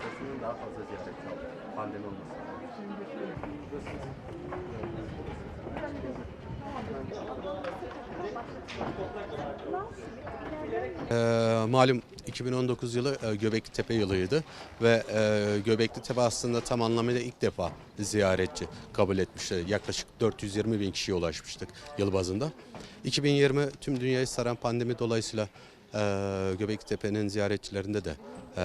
Sayısının daha fazla ziyaretçi aldı. Pandemi olmasın. Ee, malum 2019 yılı e, Göbekli Tepe yılıydı ve e, Göbekli Tepe aslında tam anlamıyla ilk defa ziyaretçi kabul etmişti. Yaklaşık 420 bin kişiye ulaşmıştık yıl bazında. 2020 tüm dünyayı saran pandemi dolayısıyla e, Göbekli Tepe'nin ziyaretçilerinde de e,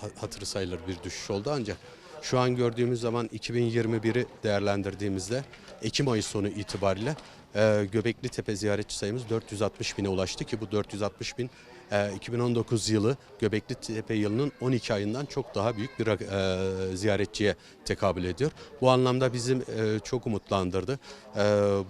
ha- hatırı sayılır bir düşüş oldu ancak şu an gördüğümüz zaman 2021'i değerlendirdiğimizde Ekim ayı sonu itibariyle e, Göbekli Tepe ziyaretçi sayımız 460 bine ulaştı ki bu 460 bin e, 2019 yılı Göbekli Tepe yılının 12 ayından çok daha büyük bir e, ziyaretçiye tekabül ediyor. Bu anlamda bizim e, çok umutlandırdı. E,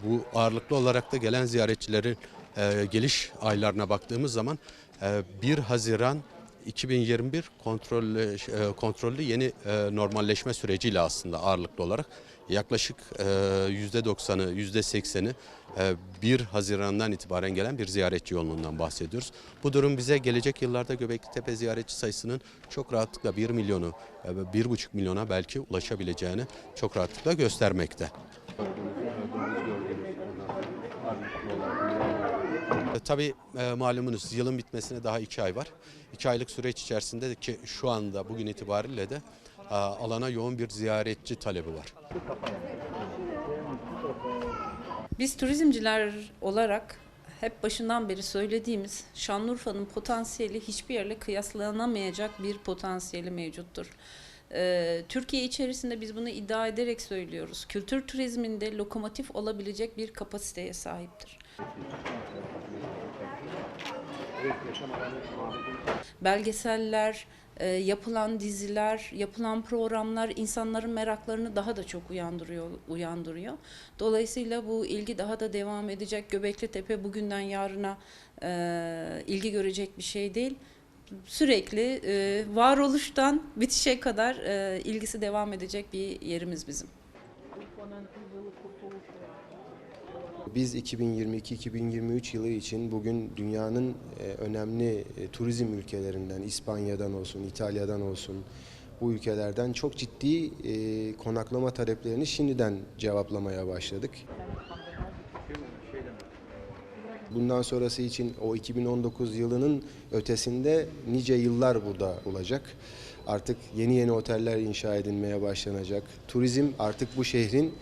bu ağırlıklı olarak da gelen ziyaretçilerin e, geliş aylarına baktığımız zaman e, 1 Haziran 2021 kontrollü, e, kontrollü yeni e, normalleşme süreciyle aslında ağırlıklı olarak yaklaşık e, %90'ı, %80'i e, 1 Haziran'dan itibaren gelen bir ziyaretçi yoğunluğundan bahsediyoruz. Bu durum bize gelecek yıllarda Göbekli Tepe ziyaretçi sayısının çok rahatlıkla 1 milyonu, e, 1,5 milyona belki ulaşabileceğini çok rahatlıkla göstermekte. Tabii e, malumunuz yılın bitmesine daha iki ay var. İki aylık süreç içerisinde de ki şu anda bugün itibariyle de e, alana yoğun bir ziyaretçi talebi var. Biz turizmciler olarak hep başından beri söylediğimiz Şanlıurfa'nın potansiyeli hiçbir yerle kıyaslanamayacak bir potansiyeli mevcuttur. Ee, Türkiye içerisinde biz bunu iddia ederek söylüyoruz. Kültür turizminde lokomotif olabilecek bir kapasiteye sahiptir. Belgeseller, e, yapılan diziler, yapılan programlar insanların meraklarını daha da çok uyandırıyor, uyandırıyor. Dolayısıyla bu ilgi daha da devam edecek. Göbekli Tepe bugünden yarına e, ilgi görecek bir şey değil. Sürekli e, varoluştan bitişe kadar e, ilgisi devam edecek bir yerimiz bizim. Biz 2022-2023 yılı için bugün dünyanın e, önemli e, turizm ülkelerinden, İspanya'dan olsun, İtalya'dan olsun, bu ülkelerden çok ciddi e, konaklama taleplerini şimdiden cevaplamaya başladık. Bundan sonrası için o 2019 yılının ötesinde nice yıllar burada olacak. Artık yeni yeni oteller inşa edilmeye başlanacak. Turizm artık bu şehrin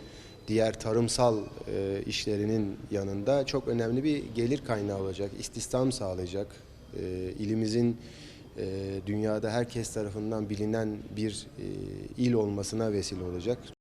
diğer tarımsal e, işlerinin yanında çok önemli bir gelir kaynağı olacak, istihdam sağlayacak. E, ilimizin e, dünyada herkes tarafından bilinen bir e, il olmasına vesile olacak.